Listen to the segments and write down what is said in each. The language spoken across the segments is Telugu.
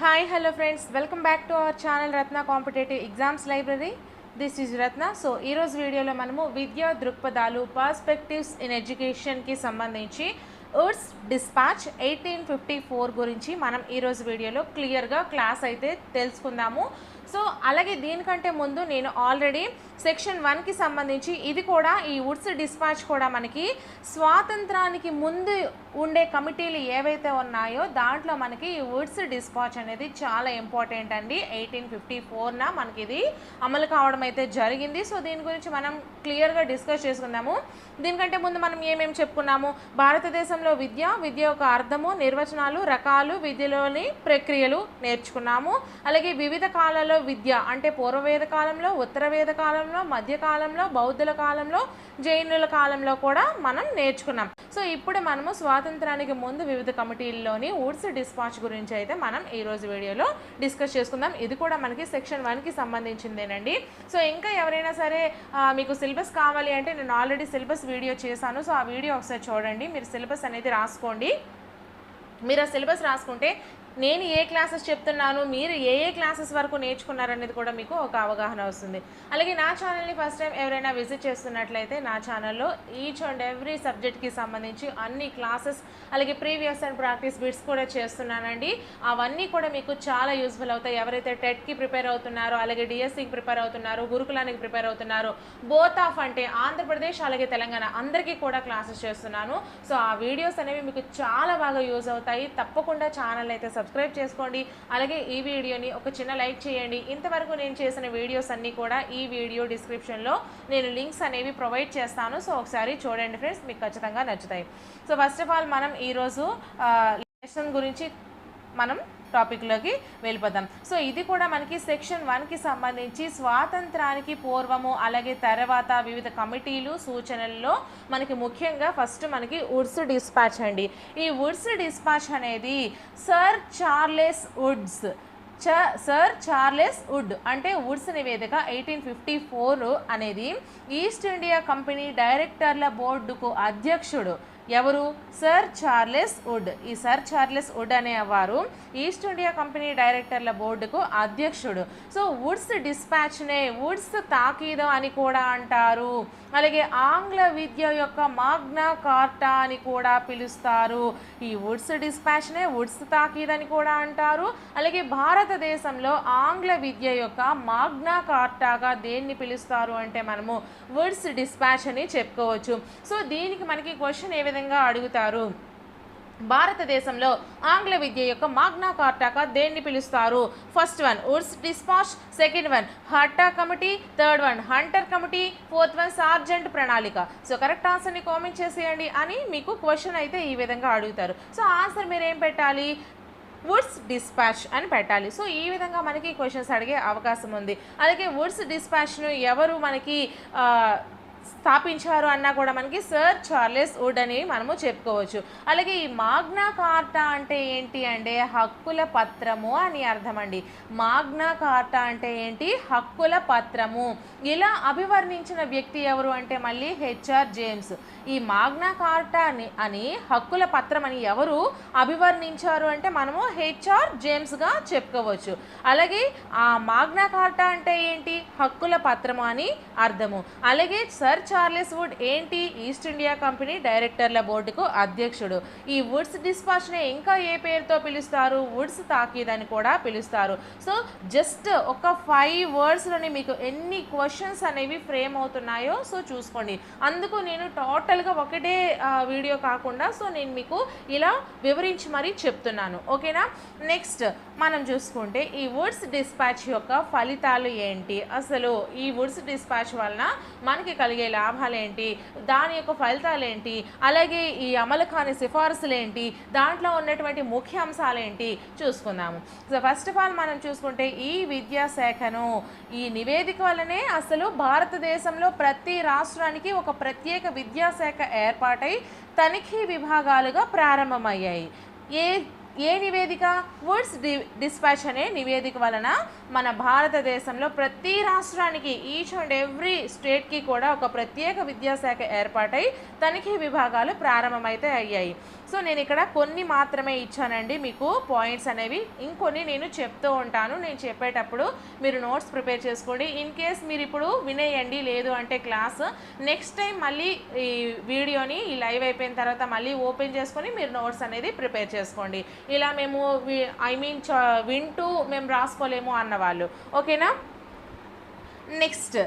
Hi hello friends welcome back to our channel Ratna competitive exams library this is Ratna so ఈరోజు వీడియోలో మనము విద్యా దృక్పథాలు పర్స్పెక్టివ్స్ ఇన్ ఎడ్యుకేషన్కి సంబంధించి Wood's dispatch eighteen fifty four గురించి మనం ఈరోజు వీడియోలో క్లియర్గా క్లాస్ అయితే తెలుసుకుందాము. సో అలాగే దీనికంటే ముందు నేను ఆల్రెడీ సెక్షన్ వన్కి సంబంధించి ఇది కూడా ఈ ఉడ్స్ డిస్పాచ్ కూడా మనకి స్వాతంత్రానికి ముందు ఉండే కమిటీలు ఏవైతే ఉన్నాయో దాంట్లో మనకి ఈ ఉడ్స్ డిస్పాచ్ అనేది చాలా ఇంపార్టెంట్ అండి. ఎయిటీన్ ఫిఫ్టీ ఫోర్న మనకి ఇది అమలు కావడం అయితే జరిగింది. సో దీని గురించి మనం క్లియర్గా డిస్కస్ చేసుకుందాము. దీనికంటే ముందు మనం ఏమేమి చెప్పుకున్నాము? భారతదేశంలో విద్య విద్య యొక్క అర్థము నిర్వచనాలు రకాలు విద్యలోని ప్రక్రియలు నేర్చుకున్నాము. అలాగే వివిధ కాలాల్లో విద్య అంటే పూర్వవేద కాలంలో ఉత్తరవేద కాలంలో మధ్యకాలంలో బౌద్ధుల కాలంలో జైనుల కాలంలో కూడా మనం నేర్చుకున్నాం. సో ఇప్పుడు మనము స్వాతంత్రానికి ముందు వివిధ కమిటీల్లోని వుడ్స్ డిస్పాచ్ గురించి అయితే మనం ఈ రోజు వీడియోలో డిస్కస్ చేసుకుందాం. ఇది కూడా మనకి సెక్షన్ వన్కి సంబంధించిందేనండి. సో ఇంకా ఎవరైనా సరే మీకు సిలబస్ కావాలి అంటే నేను ఆల్రెడీ సిలబస్ వీడియో చేశాను. సో ఆ వీడియో ఒకసారి చూడండి. మీరు సిలబస్ అనేది రాసుకోండి. మీరు ఆ సిలబస్ రాసుకుంటే నేను ఏ క్లాసెస్ చెప్తున్నాను మీరు ఏ ఏ క్లాసెస్ వరకు నేర్చుకున్నారనేది కూడా మీకు ఒక అవగాహన వస్తుంది. అలాగే నా ఛానల్ని ఫస్ట్ టైం ఎవరైనా విజిట్ చేస్తున్నట్లయితే నా ఛానల్లో ఈచ్ అండ్ ఎవ్రీ సబ్జెక్ట్కి సంబంధించి అన్ని క్లాసెస్ అలాగే ప్రీవియస్ అండ్ ప్రాక్టీస్ బిట్స్ కూడా చేస్తున్నానండి. అవన్నీ కూడా మీకు చాలా యూస్ఫుల్ అవుతాయి. ఎవరైతే టెట్కి ప్రిపేర్ అవుతున్నారో అలాగే డిఎస్సికి ప్రిపేర్ అవుతున్నారో గురుకులానికి ప్రిపేర్ అవుతున్నారో బోత్ ఆఫ్ అంటే ఆంధ్రప్రదేశ్ అలాగే తెలంగాణ అందరికీ కూడా క్లాసెస్ చేస్తున్నాను. సో ఆ వీడియోస్ అనేవి మీకు చాలా బాగా యూజ్ అవుతాయి. తప్పకుండా ఛానల్ అయితే సబ్స్క్రైబ్ సబ్స్క్రైబ్ చేసుకోండి. అలాగే ఈ వీడియోని ఒక చిన్న లైక్ చేయండి. ఇంతవరకు నేను చేసిన వీడియోస్ అన్నీ కూడా ఈ వీడియో డిస్క్రిప్షన్లో నేను లింక్స్ అనేవి ప్రొవైడ్ చేస్తాను. సో ఒకసారి చూడండి ఫ్రెండ్స్ మీకు ఖచ్చితంగా నచ్చుతాయి. సో ఫస్ట్ ఆఫ్ ఆల్ మనం ఈరోజు లెసన్ గురించి మనం టాపిక్లోకి వెళ్ళిపోదాం. సో ఇది కూడా మనకి సెక్షన్ వన్కి సంబంధించి స్వాతంత్రానికి పూర్వము అలాగే తర్వాత వివిధ కమిటీలు సూచనల్లో మనకి ముఖ్యంగా ఫస్ట్ మనకి వుడ్స్ డిస్పాచ్ అండి. ఈ వుడ్స్ డిస్పాచ్ అనేది సర్ చార్లెస్ వుడ్స్ చ సర్ చార్లెస్ వుడ్ అంటే వుడ్స్ నివేదిక ఎయిటీన్ ఫిఫ్టీ ఫోర్ అనేది ఈస్ట్ ఇండియా కంపెనీ డైరెక్టర్ల బోర్డుకు అధ్యక్షుడు. ఎవరు? Sir Charles Wood. ఈ సర్ చార్లెస్ వుడ్ అనేవారు ఈస్ట్ ఇండియా కంపెనీ డైరెక్టర్ల బోర్డుకు అధ్యక్షుడు. సో వుడ్స్ డిస్పాచ్నే వుడ్స్ తాకీదు అని కూడా అంటారు. అలాగే ఆంగ్ల విద్య యొక్క మాగ్నా కార్టా అని కూడా పిలుస్తారు. ఈ వుడ్స్ డిస్పాచ్నే వుడ్స్ తాకీద్ అని కూడా అంటారు. అలాగే భారతదేశంలో ఆంగ్ల విద్య యొక్క మాగ్నా కార్టాగా దేన్ని పిలుస్తారు అంటే మనము వుడ్స్ డిస్పాచ్ అని చెప్పుకోవచ్చు. సో దీనికి మనకి క్వశ్చన్ ఏ విధంగా అడుగుతారు. భారతదేశంలో ఆంగ్ల విద్య యొక్క మాగ్నా కార్టాగా దేన్ని పిలుస్తారు? First one Wood's dispatch second one హట్టా committee third one Hunter committee fourth one Sargent ప్రణాళిక. సో కరెక్ట్ ఆన్సర్ని కామెంట్ చేసేయండి అని మీకు క్వశ్చన్ అయితే ఈ విధంగా అడుగుతారు. సో ఆన్సర్ మీరు ఏం పెట్టాలి? వుడ్స్ డిస్పాచ్ అని పెట్టాలి. సో ఈ విధంగా మనకి క్వశ్చన్స్ అడిగే అవకాశం ఉంది. అలాగే వుడ్స్ డిస్పాచ్ను ఎవరు మనకి స్థాపించారు అన్నా కూడా మనకి సర్ చార్లెస్ వుడ్ అని మనము చెప్పుకోవచ్చు. అలాగే ఈ మాగ్నా కార్టా అంటే ఏంటి అంటే హక్కుల పత్రము అని అర్థం అండి మాగ్నా కార్టా అంటే ఏంటి? హక్కుల పత్రము. ఇలా అభివర్ణించిన వ్యక్తి ఎవరు అంటే మళ్ళీ హెచ్ఆర్ జేమ్స్ ఈ మాగ్నా కార్టా అని అని హక్కుల పత్రం అని ఎవరు అభివర్ణించారు అంటే మనము హెచ్ఆర్ జేమ్స్గా చెప్పుకోవచ్చు. అలాగే ఆ మాగ్నా కార్టా అంటే ఏంటి? హక్కుల పత్రము అని అర్థము. అలాగే సర్ చార్లెస్ వుడ్ ఏంటి ఈస్ట్ ఇండియా కంపెనీ డైరెక్టర్ల బోర్డుకు అధ్యక్షుడు? ఈ వుడ్స్ డిస్పాచ్ని ఇంకా ఏ పేరుతో పిలుస్తారు? వుడ్స్ తాకీద్ అని కూడా పిలుస్తారు. సో జస్ట్ ఒక ఫైవ్ వర్డ్స్లోని మీకు ఎన్ని క్వశ్చన్స్ అనేవి ఫ్రేమ్ అవుతున్నాయో సో చూసుకోండి. అందుకు నేను టోటల్గా ఒకటే వీడియో కాకుండా సో నేను మీకు ఇలా వివరించి మరీ చెప్తున్నాను. ఓకేనా? నెక్స్ట్ మనం చూసుకుంటే ఈ వుడ్స్ డిస్పాచ్ యొక్క ఫలితాలు ఏంటి? అసలు ఈ వుడ్స్ డిస్పాచ్ వలన మనకి కలిగే లాభాలు ఏంటి? దాని యొక్క ఫలితాలు ఏంటి? అలాగే ఈ అమలు కాని సిఫార్సులు ఏంటి? దాంట్లో ఉన్నటువంటి ముఖ్య అంశాలు ఏంటి? చూసుకుందాము. సో ఫస్ట్ ఆఫ్ ఆల్ మనం చూసుకుంటే ఈ విద్యాశాఖను ఈ నివేదిక వల్లనే అసలు భారతదేశంలో ప్రతి రాష్ట్రానికి ఒక ప్రత్యేక విద్యాశాఖ ఏర్పాటై తనిఖీ విభాగాలుగా ప్రారంభమయ్యాయి. ఏ ఏ నివేదిక? వుడ్స్ డి డిస్పాచ్ అనే నివేదిక వలన మన భారతదేశంలో ప్రతి రాష్ట్రానికి ఈచ్ అండ్ ఎవ్రీ స్టేట్కి కూడా ఒక ప్రత్యేక విద్యాశాఖ ఏర్పాటై తనిఖీ విభాగాలు ప్రారంభమైతే అయ్యాయి. సో నేను ఇక్కడ కొన్ని మాత్రమే ఇచ్చానండి. మీకు పాయింట్స్ అనేవి ఇంకొన్ని నేను చెప్తూ ఉంటాను. నేను చెప్పేటప్పుడు మీరు నోట్స్ ప్రిపేర్ చేసుకోండి. ఇన్ కేస్ మీరు ఇప్పుడు వినేయండి లేదు అంటే క్లాస్ నెక్స్ట్ టైం మళ్ళీ ఈ వీడియోని ఈ లైవ్ అయిపోయిన తర్వాత మళ్ళీ ఓపెన్ చేసుకొని మీరు నోట్స్ అనేది ప్రిపేర్ చేసుకోండి. ఇలా మేము ఐ మీన్ వింటూ మేము రాసుకోలేము అన్నవాళ్ళు. ఓకేనా? నెక్స్ట్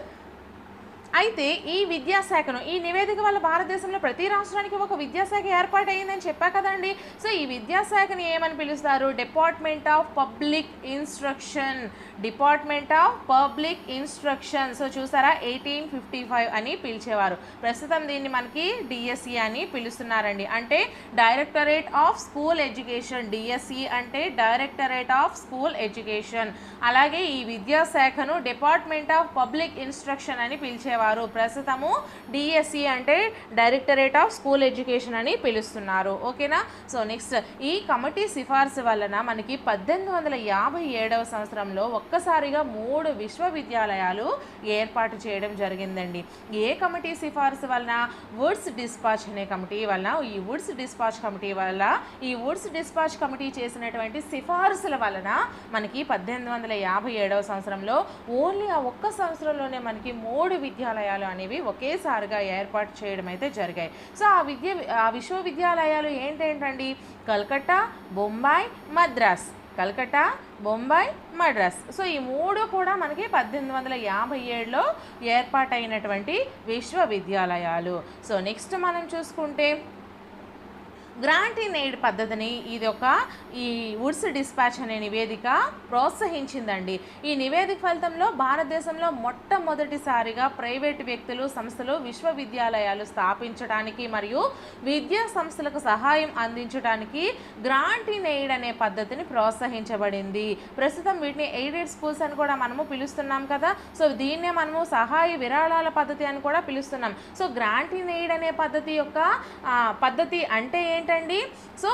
అయితే ఈ విద్యాశాఖను ఈ నివేదిక వల్ల భారతదేశంలో ప్రతి రాష్ట్రానికి ఒక విద్యాశాఖ ఏర్పాటు అయిందని చెప్పా కదండి. సో ఈ విద్యాశాఖని ఏమని పిలుస్తారు? Department of public instruction department of public instruction so చూసారా? ఎయిటీన్ ఫిఫ్టీ ఫైవ్ అని పిలిచేవారు. ప్రస్తుతం దీన్ని మనకి డిఎస్సి అని పిలుస్తున్నారండి. అంటే directorate of school education DSC అంటే డైరెక్టరేట్ ఆఫ్ స్కూల్ ఎడ్యుకేషన్ అలాగే ఈ విద్యాశాఖను డిపార్ట్మెంట్ ఆఫ్ పబ్లిక్ ఇన్స్ట్రక్షన్ అని పిలిచేవారు. ప్రస్తుతము డిఎస్సి అంటే డైరెక్టరేట్ ఆఫ్ స్కూల్ ఎడ్యుకేషన్ అని పిలుస్తున్నారు. ఓకేనా? సో నెక్స్ట్ ఈ కమిటీ సిఫార్సు వలన మనకి పద్దెనిమిది వందల యాభై ఏడవ సంవత్సరంలో ఒక్కసారిగా మూడు విశ్వవిద్యాలయాలు ఏర్పాటు చేయడం జరిగిందండి. ఏ కమిటీ సిఫార్సు వలన? వుడ్స్ డిస్పాచ్ అనే కమిటీ వలన. ఈ వుడ్స్ డిస్పాచ్ కమిటీ వల్ల ఈ వుడ్స్ డిస్పాచ్ కమిటీ చేసినటువంటి సిఫార్సుల వలన మనకి పద్దెనిమిది వందల యాభై ఏడవ సంవత్సరంలో ఓన్లీ ఆ ఒక్క సంవత్సరంలోనే మనకి మూడు విశ్వవిద్యాలయాలు అనేవి ఒకేసారిగా ఏర్పాటు చేయడం అయితే జరిగాయి. సో ఆ విద్య ఆ విశ్వవిద్యాలయాలు ఏంటేంటండి? కల్కట్టా బొంబాయి మద్రాస్. కల్కట్టా బొంబాయి మద్రాస్. సో ఈ మూడు కూడా మనకి పద్దెనిమిది వందల యాభై ఏడులో ఏర్పాటైనటువంటి విశ్వవిద్యాలయాలు. సో నెక్స్ట్ మనం చూసుకుంటే గ్రాంట్ ఇన్ ఎయిడ్ పద్ధతిని ఇది ఒక ఈ వుడ్స్ డిస్పాచ్ అనే నివేదిక ప్రోత్సహించిందండి. ఈ నివేదిక ఫలితంలో భారతదేశంలో మొట్టమొదటిసారిగా ప్రైవేటు వ్యక్తులు సంస్థలు విశ్వవిద్యాలయాలు స్థాపించడానికి మరియు విద్యా సంస్థలకు సహాయం అందించడానికి గ్రాంట్ ఇన్ ఎయిడ్ అనే పద్ధతిని ప్రోత్సహించబడింది. ప్రస్తుతం వీటిని ఎయిడెడ్ స్కూల్స్ అని కూడా మనము పిలుస్తున్నాం కదా. సో దీన్నే మనము సహాయ విరాళాల పద్ధతి అని కూడా పిలుస్తున్నాం. సో గ్రాంట్ ఇన్ ఎయిడ్ అనే పద్ధతి యొక్క పద్ధతి అంటే ఏంటి? ఏంటండి? సో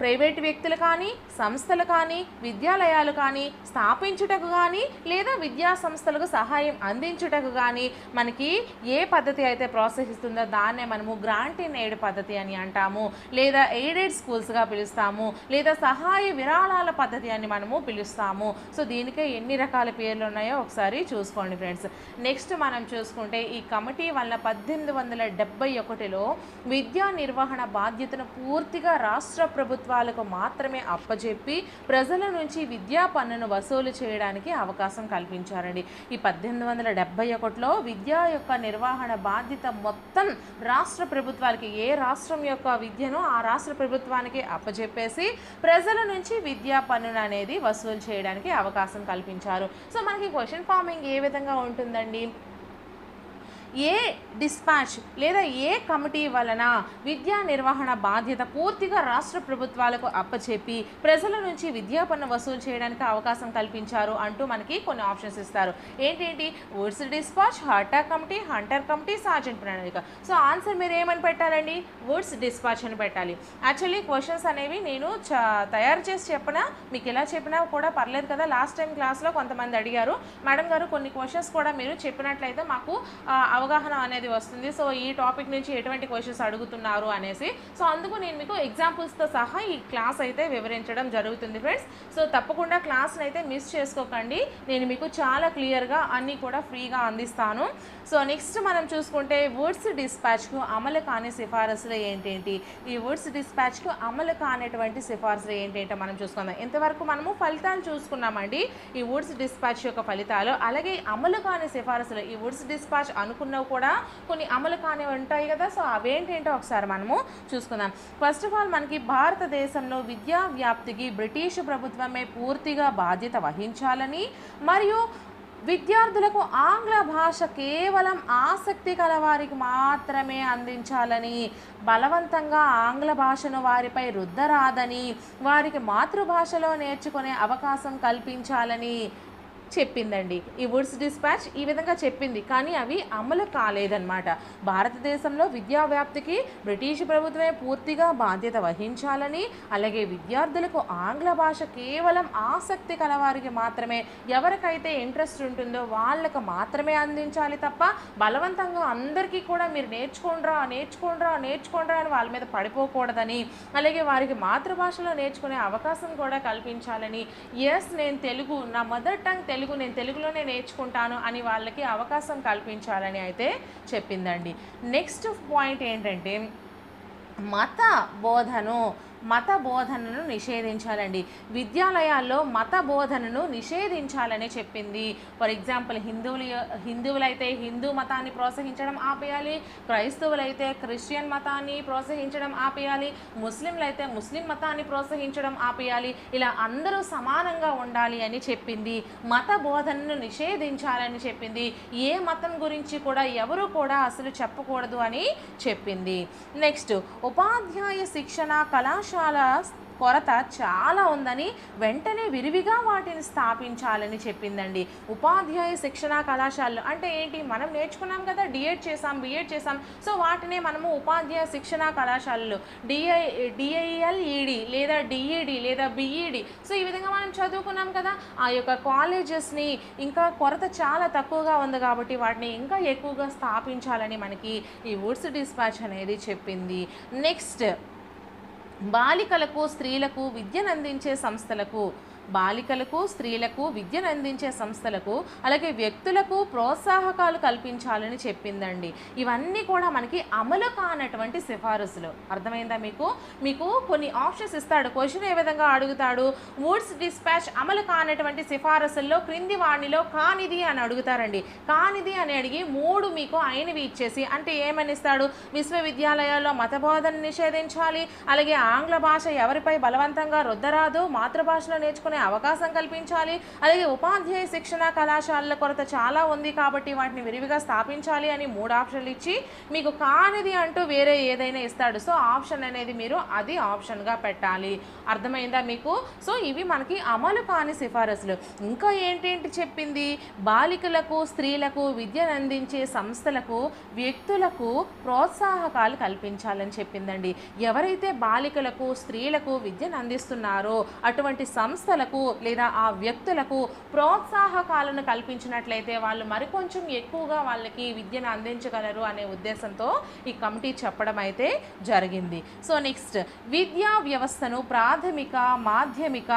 ప్రైవేట్ వ్యక్తులు కానీ సంస్థలు కానీ విద్యాలయాలు కానీ స్థాపించుటకు కానీ లేదా విద్యా సంస్థలకు సహాయం అందించుటకు కానీ మనకి ఏ పద్ధతి అయితే ప్రోత్సహిస్తుందో దాన్నే మనము గ్రాంట్ ఇన్ ఎయిడ్ పద్ధతి అని అంటాము. లేదా ఎయిడెడ్ స్కూల్స్గా పిలుస్తాము. లేదా సహాయ విరాళాల పద్ధతి అని మనము పిలుస్తాము. సో దీనికే ఎన్ని రకాల పేర్లు ఉన్నాయో ఒకసారి చూసుకోండి ఫ్రెండ్స్. నెక్స్ట్ మనం చూసుకుంటే ఈ కమిటీ వల్ల పద్దెనిమిది వందల డెబ్బై ఒకటిలో విద్యా నిర్వహణ బాధ్యతను పూర్తిగా రాష్ట్ర ప్రభుత్వాలకు మాత్రమే చెప్పి ప్రజల నుంచి విద్యా పన్నును వసూలు చేయడానికి అవకాశం కల్పించారండి. ఈ పద్దెనిమిది వందల డెబ్బై ఒకటిలో విద్యా యొక్క నిర్వహణ బాధ్యత మొత్తం రాష్ట్ర ప్రభుత్వాలకి ఏ రాష్ట్రం యొక్క విద్యను ఆ రాష్ట్ర ప్రభుత్వానికి అప్పచెప్పేసి ప్రజల నుంచి విద్యా పన్నును అనేది వసూలు చేయడానికి అవకాశం కల్పించారు. సో మనకి క్వశ్చన్ ఫార్మింగ్ ఏ విధంగా ఉంటుందండి? ఏ డిస్పాచ్ లేదా ఏ కమిటీ వలన విద్యా నిర్వహణ బాధ్యత పూర్తిగా రాష్ట్ర ప్రభుత్వాలకు అప్పచెప్పి ప్రజల నుంచి విద్యా పన్ను వసూలు చేయడానికి అవకాశం కల్పించారు అంటూ మనకి కొన్ని ఆప్షన్స్ ఇస్తారు. ఏంటేంటి? వుడ్స్ డిస్పాచ్ హర్టా కమిటీ హంటర్ కమిటీ సార్జెంట్ ప్రణాళిక. సో ఆన్సర్ మీరు ఏమని పెట్టాలండి? వుడ్స్ డిస్పాచ్ అని పెట్టాలి. యాక్చువల్లీ క్వశ్చన్స్ అనేవి నేను చ తయారు చేసి చెప్పినా మీకు ఎలా చెప్పినా కూడా పర్లేదు కదా. లాస్ట్ టైం క్లాస్లో కొంతమంది అడిగారు. మేడం గారు కొన్ని క్వశ్చన్స్ కూడా మీరు చెప్పినట్లయితే మాకు అవ అవగాహన అనేది వస్తుంది. సో ఈ టాపిక్ నుంచి ఎటువంటి క్వశ్చన్స్ అడుగుతున్నారు అనేసి. సో అందుకు నేను మీకు ఎగ్జాంపుల్స్తో సహా ఈ క్లాస్ అయితే వివరించడం జరుగుతుంది ఫ్రెండ్స్. సో తప్పకుండా క్లాస్ని అయితే మిస్ చేసుకోకండి. నేను మీకు చాలా క్లియర్గా అన్నీ కూడా ఫ్రీగా అందిస్తాను. సో నెక్స్ట్ మనం చూసుకుంటే వుడ్స్ డిస్పాచ్కు అమలు కాని సిఫారసులు ఏంటేంటి? ఈ వుడ్స్ డిస్పాచ్కు అమలు కానటువంటి సిఫారసులు ఏంటేంటో మనం చూసుకుందాం. ఇంతవరకు మనము ఫలితాలు చూసుకున్నామండి. ఈ వుడ్స్ డిస్పాచ్ యొక్క ఫలితాలు అలాగే అమలు కాని సిఫారసులు ఈ వుడ్స్ డిస్పాచ్ అనుకున్నవి కూడా కొన్ని అమలు కానివి ఉంటాయి కదా. సో అవేంటేంటో ఒకసారి మనము చూసుకుందాం. ఫస్ట్ ఆఫ్ ఆల్ మనకి భారతదేశంలో విద్యా వ్యాప్తికి బ్రిటిష్ ప్రభుత్వమే పూర్తిగా బాధ్యత వహించాలని మరియు విద్యార్థులకు ఆంగ్ల భాష కేవలం ఆసక్తి కల వారికి మాత్రమే అందించాలని బలవంతంగా ఆంగ్ల భాషను వారిపై రుద్దరాదని వారికి మాతృభాషలో నేర్చుకునే అవకాశం కల్పించాలని చెప్పిందండి. ఈ వుడ్స్ డిస్పాచ్ ఈ విధంగా చెప్పింది. కానీ అవి అమలు కాలేదన్నమాట. భారతదేశంలో విద్యా వ్యాప్తికి బ్రిటిష్ ప్రభుత్వమే పూర్తిగా బాధ్యత వహించాలని అలాగే విద్యార్థులకు ఆంగ్ల భాష కేవలం ఆసక్తి కలవారికి మాత్రమే ఎవరికైతే ఇంట్రెస్ట్ ఉంటుందో వాళ్ళకు మాత్రమే అందించాలి తప్ప బలవంతంగా అందరికీ కూడా మీరు నేర్చుకోండ్రా నేర్చుకోండ్రా నేర్చుకోండ్రా అని వాళ్ళ మీద పడిపోకూడదని అలాగే వారికి మాతృభాషలో నేర్చుకునే అవకాశం కూడా కల్పించాలని. ఎస్ నేను తెలుగు. నా మదర్ టంగ్ తెలుగు తెలుగు నేను తెలుగులోనే నేర్చుకుంటాను అని వాళ్ళకి అవకాశం కల్పించాలని అయితే చెప్పిందండి. నెక్స్ట్ పాయింట్ ఏంటంటే మత బోధను మత బోధనను నిషేధించాలండి. విద్యాలయాల్లో మత బోధనను నిషేధించాలని చెప్పింది. ఫర్ ఎగ్జాంపుల్ హిందువులు హిందువులైతే హిందూ మతాన్ని ప్రోత్సహించడం ఆపేయాలి. క్రైస్తవులైతే క్రిస్టియన్ మతాన్ని ప్రోత్సహించడం ఆపేయాలి. ముస్లింలైతే ముస్లిం మతాన్ని ప్రోత్సహించడం ఆపేయాలి. ఇలా అందరూ సమానంగా ఉండాలి అని చెప్పింది. మత బోధనను నిషేధించాలని చెప్పింది. ఏ మతం గురించి కూడా ఎవరు కూడా అసలు చెప్పకూడదు అని చెప్పింది. నెక్స్ట్ ఉపాధ్యాయ శిక్షణ కళాశాల కొరత చాలా ఉందని వెంటనే విరివిగా వాటిని స్థాపించాలని చెప్పిందండి. ఉపాధ్యాయ శిక్షణ కళాశాలలు అంటే ఏంటి? మనం నేర్చుకున్నాం కదా డిఎడ్ చేసాం బిఎడ్ చేసాం సో వాటినే మనము ఉపాధ్యాయ శిక్షణ కళాశాలలు డిఐ డిఐఎల్ఈడి లేదా డిఈడి లేదా బిఈడి. సో ఈ విధంగా మనం చదువుకున్నాం కదా ఆ యొక్క కాలేజెస్ని ఇంకా కొరత చాలా తక్కువగా ఉంది కాబట్టి వాటిని ఇంకా ఎక్కువగా స్థాపించాలని మనకి ఈ వుడ్స్ డిస్పాచ్ అనేది చెప్పింది. నెక్స్ట్ బాలికలకు స్త్రీలకు విద్యను అందించే సంస్థలకు బాలికలకు స్త్రీలకు విద్యను అందించే సంస్థలకు అలాగే వ్యక్తులకు ప్రోత్సాహకాలు కల్పించాలని చెప్పిందండి. ఇవన్నీ కూడా మనకి అమలు కానటువంటి సిఫారసులు. అర్థమైందా మీకు? మీకు కొన్ని ఆప్షన్స్ ఇస్తాడు. క్వశ్చన్ ఏ విధంగా అడుగుతాడు? వుడ్స్ డిస్పాచ్ అమలు కానటువంటి సిఫారసుల్లో క్రింది వాణిలో కానిది అని అడుగుతారండి. కానిది అని అడిగి మూడు మీకు అయినవి ఇచ్చేసి అంటే ఏమని ఇస్తాడు? విశ్వవిద్యాలయాల్లో మతబోధన నిషేధించాలి. అలాగే ఆంగ్ల భాష ఎవరిపై బలవంతంగా రుద్దరాదు? మాతృభాషలో నేర్చుకునే అవకాశం కల్పించాలి. అలాగే ఉపాధ్యాయ శిక్షణ కళాశాలల కొరత చాలా ఉంది కాబట్టి వాటిని విరివిగా స్థాపించాలి అని మూడు ఆప్షన్లు ఇచ్చి మీకు కానిది అంటూ వేరే ఏదైనా ఇస్తాడు. సో ఆప్షన్ అనేది మీరు అది ఆప్షన్గా పెట్టాలి. అర్థమైందా మీకు? సో ఇవి మనకి అమలు కాని సిఫారసులు. ఇంకా ఏంటేంటి చెప్పింది? బాలికలకు స్త్రీలకు విద్యను అందించే సంస్థలకు వ్యక్తులకు ప్రోత్సాహకాలు కల్పించాలని చెప్పిందండి. ఎవరైతే బాలికలకు స్త్రీలకు విద్యను అందిస్తున్నారో అటువంటి సంస్థలకు లేదా ఆ వ్యక్తులకు ప్రోత్సాహకాలను కల్పించినట్లయితే వాళ్ళు మరికొంచెం ఎక్కువగా వాళ్ళకి విద్యను అందించగలరు అనే ఉద్దేశంతో ఈ కమిటీ చెప్పడం అయితే జరిగింది. సో నెక్స్ట్ విద్యా వ్యవస్థను ప్రాథమిక మాధ్యమిక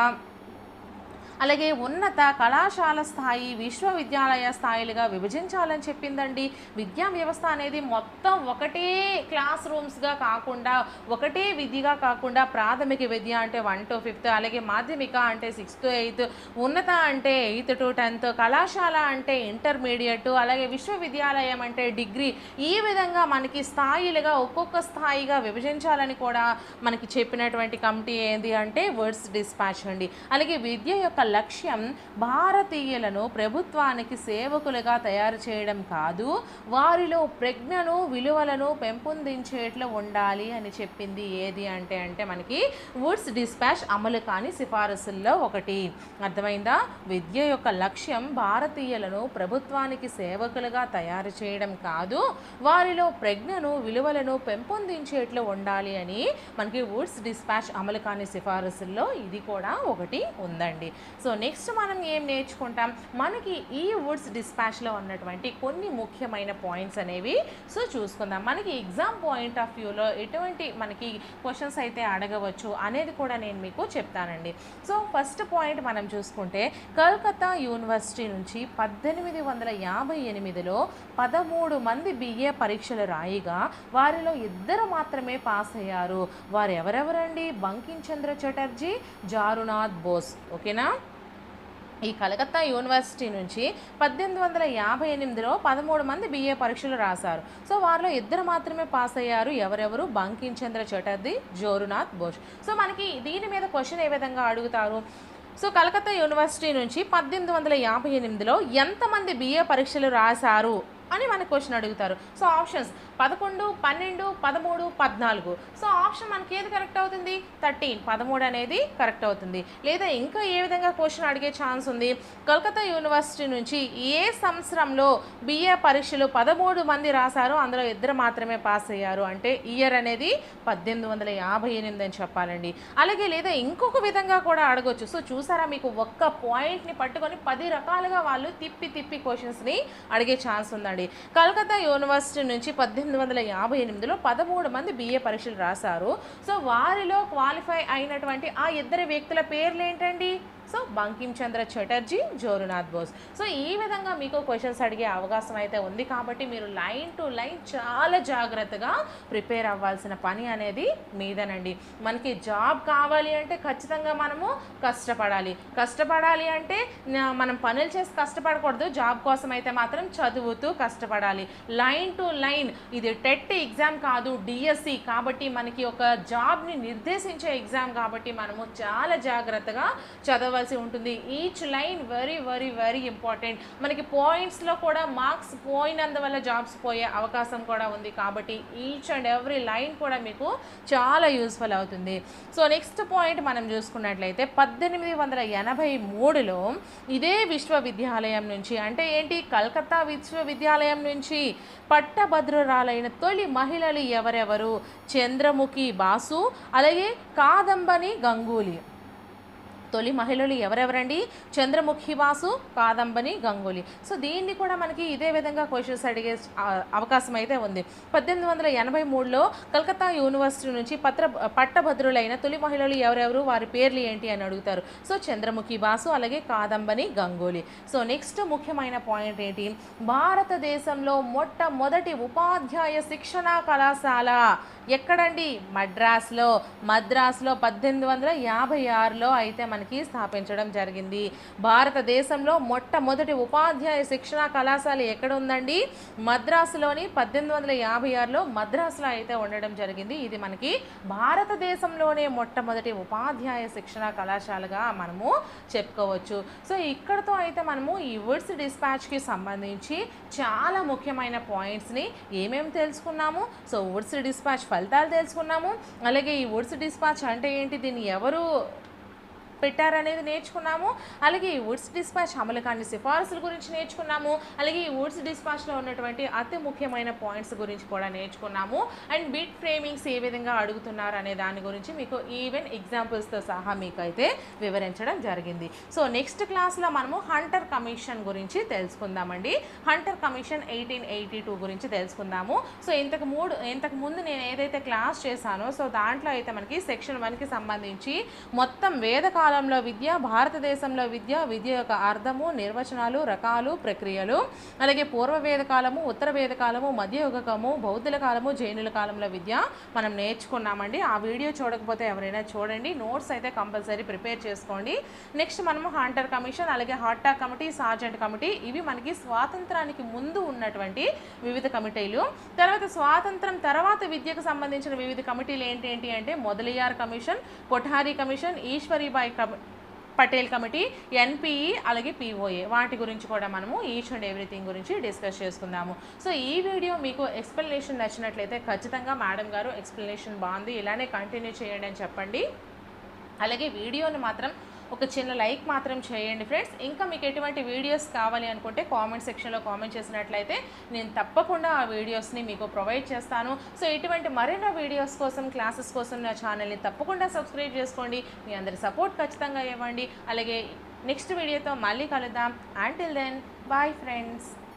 అలాగే ఉన్నత కళాశాల స్థాయి విశ్వవిద్యాలయ స్థాయిలుగా విభజించాలని చెప్పిందండి. విద్యా వ్యవస్థ అనేది మొత్తం ఒకటే క్లాస్ రూమ్స్గా కాకుండా ఒకటే విధిగా కాకుండా ప్రాథమిక విద్య అంటే వన్ టు ఫిఫ్త్ అలాగే మాధ్యమిక అంటే సిక్స్త్ ఎయిత్ ఉన్నత అంటే ఎయిత్ టు టెన్త్ కళాశాల అంటే ఇంటర్మీడియట్ అలాగే విశ్వవిద్యాలయం అంటే డిగ్రీ ఈ విధంగా మనకి స్థాయిలుగా ఒక్కొక్క స్థాయిగా విభజించాలని కూడా మనకి చెప్పినటువంటి కమిటీ ఏంది అంటే వర్డ్స్ డిస్పాచ్ అండి. అలాగే విద్య యొక్క లక్ష్యం భారతీయులను ప్రభుత్వానికి సేవకులుగా తయారు చేయడం కాదు వారిలో ప్రజ్ఞను విలువలను పెంపొందించేట్లు ఉండాలి అని చెప్పింది ఏది అంటే అంటే మనకి వుడ్స్ డిస్పాచ్ అమలు కాని సిఫారసుల్లో ఒకటి. అర్థమైందా? విద్య యొక్క లక్ష్యం భారతీయులను ప్రభుత్వానికి సేవకులుగా తయారు చేయడం కాదు వారిలో ప్రజ్ఞను విలువలను పెంపొందించేట్లు ఉండాలి అని మనకి వుడ్స్ డిస్పాచ్ అమలు కాని సిఫారసుల్లో ఇది కూడా ఒకటి ఉందండి. సో నెక్స్ట్ మనం ఏం నేర్చుకుంటాం? మనకి ఈ వుడ్స్ డిస్పాచ్లో ఉన్నటువంటి కొన్ని ముఖ్యమైన పాయింట్స్ అనేవి సో చూసుకుందాం. మనకి ఎగ్జామ్ పాయింట్ ఆఫ్ వ్యూలో ఎటువంటి మనకి క్వశ్చన్స్ అయితే అడగవచ్చు అనేది కూడా నేను మీకు చెప్తానండి. సో ఫస్ట్ పాయింట్ మనం చూసుకుంటే కల్కత్తా యూనివర్సిటీ నుంచి పద్దెనిమిది వందల యాభై ఎనిమిదిలో పదమూడు మంది బిఏ పరీక్షలు రాయిగా వారిలో ఇద్దరు మాత్రమే పాస్ అయ్యారు. వారు ఎవరెవరండి బంకిం చంద్ర చటర్జీ జారునాథ్ బోస్. ఓకేనా? ఈ కలకత్తా యూనివర్సిటీ నుంచి పద్దెనిమిది వందల యాభై ఎనిమిదిలో పదమూడు మంది బిఏ పరీక్షలు రాశారు. సో వారిలో ఇద్దరు మాత్రమే పాస్ అయ్యారు. ఎవరెవరు? బంకిం చంద్ర చటర్జీ జోరునాథ్ బోష్ సో మనకి దీని మీద క్వశ్చన్ ఏ విధంగా అడుగుతారు? సో కలకత్తా యూనివర్సిటీ నుంచి పద్దెనిమిది వందల యాభై ఎనిమిదిలో ఎంతమంది బిఏ పరీక్షలు రాశారు? అని మన క్వశ్చన్ అడుగుతారు. సో ఆప్షన్స్ పదకొండు పన్నెండు పదమూడు పద్నాలుగు. సో ఆప్షన్ మనకి ఏది కరెక్ట్ అవుతుంది? థర్టీన్. పదమూడు అనేది కరెక్ట్ అవుతుంది. లేదా ఇంకా ఏ విధంగా క్వశ్చన్ అడిగే ఛాన్స్ ఉంది? కలకత్తా యూనివర్సిటీ నుంచి ఏ సంవత్సరంలో బిఏ పరీక్షలు పదమూడు మంది రాశారు అందులో ఇద్దరు మాత్రమే పాస్ అయ్యారు. అంటే ఇయర్ అనేది పద్దెనిమిది వందల యాభై ఎనిమిది అని చెప్పాలండి. అలాగే లేదా ఇంకొక విధంగా కూడా అడగొచ్చు. సో చూసారా మీకు ఒక్క పాయింట్ని పట్టుకొని పది రకాలుగా వాళ్ళు తిప్పి తిప్పి క్వశ్చన్స్ని అడిగే ఛాన్స్ ఉందండి. కలకత్తా యూనివర్సిటీ నుంచి పద్దెనిమిది వందల యాభై ఎనిమిదిలో పదమూడు మంది బిఏ పరీక్షలు రాశారు. సో వారిలో క్వాలిఫై అయినటువంటి ఆ ఇద్దరు వ్యక్తుల పేర్లు ఏంటండి? సో బంకిం చంద్ర చటర్జీ జోరునాథ్ బోస్. సో ఈ విధంగా మీకు క్వశ్చన్స్ అడిగే అవకాశం అయితే ఉంది కాబట్టి మీరు లైన్ టు లైన్ చాలా జాగ్రత్తగా ప్రిపేర్ అవ్వాల్సిన పని అనేది మీదనండి. మనకి జాబ్ కావాలి అంటే ఖచ్చితంగా మనము కష్టపడాలి. కష్టపడాలి అంటే మనం పనులు చేసి కష్టపడకూడదు. జాబ్ కోసం అయితే మాత్రం చదువుతూ కష్టపడాలి. లైన్ టు లైన్ ఇది టెట్ ఎగ్జామ్ కాదు డిఎస్సి కాబట్టి మనకి ఒక జాబ్ని నిర్దేశించే ఎగ్జామ్ కాబట్టి మనము చాలా జాగ్రత్తగా చదవాల్సి ఉంటుంది. Each line very very very important మనకి పాయింట్స్లో కూడా మార్క్స్ పోయినందువల్ల జాబ్స్ పోయే అవకాశం కూడా ఉంది కాబట్టి ఈచ్ అండ్ ఎవ్రీ లైన్ కూడా మీకు చాలా యూస్ఫుల్ అవుతుంది. సో నెక్స్ట్ పాయింట్ మనం చూసుకున్నట్లయితే పద్దెనిమిది వందల ఎనభై మూడులో ఇదే విశ్వవిద్యాలయం నుంచి అంటే ఏంటి? కలకత్తా విశ్వవిద్యాలయం నుంచి పట్టభద్రురాలైన తొలి మహిళలు ఎవరెవరు? చంద్రముఖి బాసు అలాగే కాదంబని గంగూలీ. తొలి మహిళలు ఎవరెవరండి? చంద్రముఖి వాసు కాదంబని గంగూలీ. సో దీన్ని కూడా మనకి ఇదే విధంగా క్వశ్చన్స్ అడిగే అవకాశం అయితే ఉంది. పద్దెనిమిది వందల ఎనభై మూడులో కలకత్తా యూనివర్సిటీ నుంచి పత్ర పట్టభద్రులైన తొలి మహిళలు ఎవరెవరు? వారి పేర్లు ఏంటి అని అడుగుతారు. సో చంద్రముఖి బాసు అలాగే కాదంబని గంగూలీ. సో నెక్స్ట్ ముఖ్యమైన పాయింట్ ఏంటి? భారతదేశంలో మొట్టమొదటి ఉపాధ్యాయ శిక్షణా కళాశాల ఎక్కడండి? మద్రాస్లో. మద్రాస్లో పద్దెనిమిది వందల యాభై ఆరులో అయితే మనకి స్థాపించడం జరిగింది. భారతదేశంలో మొట్టమొదటి ఉపాధ్యాయ శిక్షణా కళాశాల ఎక్కడ ఉందండి? మద్రాసులోని పద్దెనిమిది వందల యాభై ఆరులో మద్రాసులో అయితే ఉండడం జరిగింది. ఇది మనకి భారతదేశంలోనే మొట్టమొదటి ఉపాధ్యాయ శిక్షణా కళాశాలగా మనము చెప్పుకోవచ్చు. సో ఇక్కడతో అయితే మనము ఈ వుడ్స్ డిస్పాచ్కి సంబంధించి చాలా ముఖ్యమైన పాయింట్స్ని ఏమేమి తెలుసుకున్నాము? సో వుడ్స్ డిస్పాచ్ ఫలితాలు తెలుసుకున్నాము. అలాగే ఈ వుడ్స్ డిస్పాచ్ అంటే ఏంటి? దీన్ని ఎవరు పెట్టారనేది నేర్చుకున్నాము. అలాగే ఈ వుడ్స్ డిస్పాచ్ అమలు కాని సిఫారసుల గురించి నేర్చుకున్నాము. అలాగే ఈ వుడ్స్ డిస్పాచ్లో ఉన్నటువంటి అతి ముఖ్యమైన పాయింట్స్ గురించి కూడా నేర్చుకున్నాము. అండ్ బిట్ ఫ్రేమింగ్స్ ఏ విధంగా అడుగుతున్నారు అనే దాని గురించి మీకు ఈవెన్ ఎగ్జాంపుల్స్తో సహా మీకు అయితే వివరించడం జరిగింది. సో నెక్స్ట్ క్లాస్లో మనము హంటర్ కమిషన్ గురించి తెలుసుకుందామండి. Hunter commission eighteen eighty two గురించి తెలుసుకుందాము. సో ఇంతకు మూడు ఇంతకు ముందు నేను ఏదైతే క్లాస్ చేశానో సో దాంట్లో అయితే మనకి సెక్షన్ వన్కి సంబంధించి మొత్తం వేదకాల కాలంలో విద్య భారతదేశంలో విద్య విద్య యొక్క అర్థము నిర్వచనాలు రకాలు ప్రక్రియలు అలాగే పూర్వ వేద కాలము ఉత్తర వేద కాలము మధ్యయుగకము బౌద్ధుల కాలము జైనుల కాలంలో విద్య మనం నేర్చుకున్నామండి. ఆ వీడియో చూడకపోతే ఎవరైనా చూడండి. నోట్స్ అయితే కంపల్సరీ ప్రిపేర్ చేసుకోండి. నెక్స్ట్ మనము హాంటర్ కమిషన్ అలాగే హాటా కమిటీ సార్జెంట్ కమిటీ ఇవి మనకి స్వాతంత్రానికి ముందు ఉన్నటువంటి వివిధ కమిటీలు. తర్వాత స్వాతంత్రం తర్వాత విద్యకు సంబంధించిన వివిధ కమిటీలు ఏంటి ఏంటి అంటే Mudaliar commission Kothari commission Ishwaribai Patel committee NPE అలాగే పిఓఏ వాటి గురించి కూడా మనము ఈచ్ అండ్ ఎవ్రీథింగ్ గురించి డిస్కస్ చేసుకుందాము. సో ఈ వీడియో మీకు ఎక్స్ప్లెనేషన్ నచ్చినట్లయితే ఖచ్చితంగా మేడం గారు ఎక్స్ప్లెనేషన్ బాగుంది. ఇలానే కంటిన్యూ చేయండి అని చెప్పండి. అలాగే వీడియోని మాత్రం ఒక చిన్న లైక్ మాత్రం చేయండి ఫ్రెండ్స్. ఇంకా మీకు ఎటువంటి వీడియోస్ కావాలి అనుకుంటే కామెంట్ సెక్షన్లో కామెంట్ చేసినట్లయితే నేను తప్పకుండా ఆ వీడియోస్ని మీకు ప్రొవైడ్ చేస్తాను. సో ఇటువంటి మరెన్నో వీడియోస్ కోసం క్లాసెస్ కోసం నా ఛానల్ని తప్పకుండా సబ్స్క్రైబ్ చేసుకోండి. మీ అందరి సపోర్ట్ ఖచ్చితంగా ఇవ్వండి. అలాగే నెక్స్ట్ వీడియోతో మళ్ళీ కలుద్దాం. Until then bye friends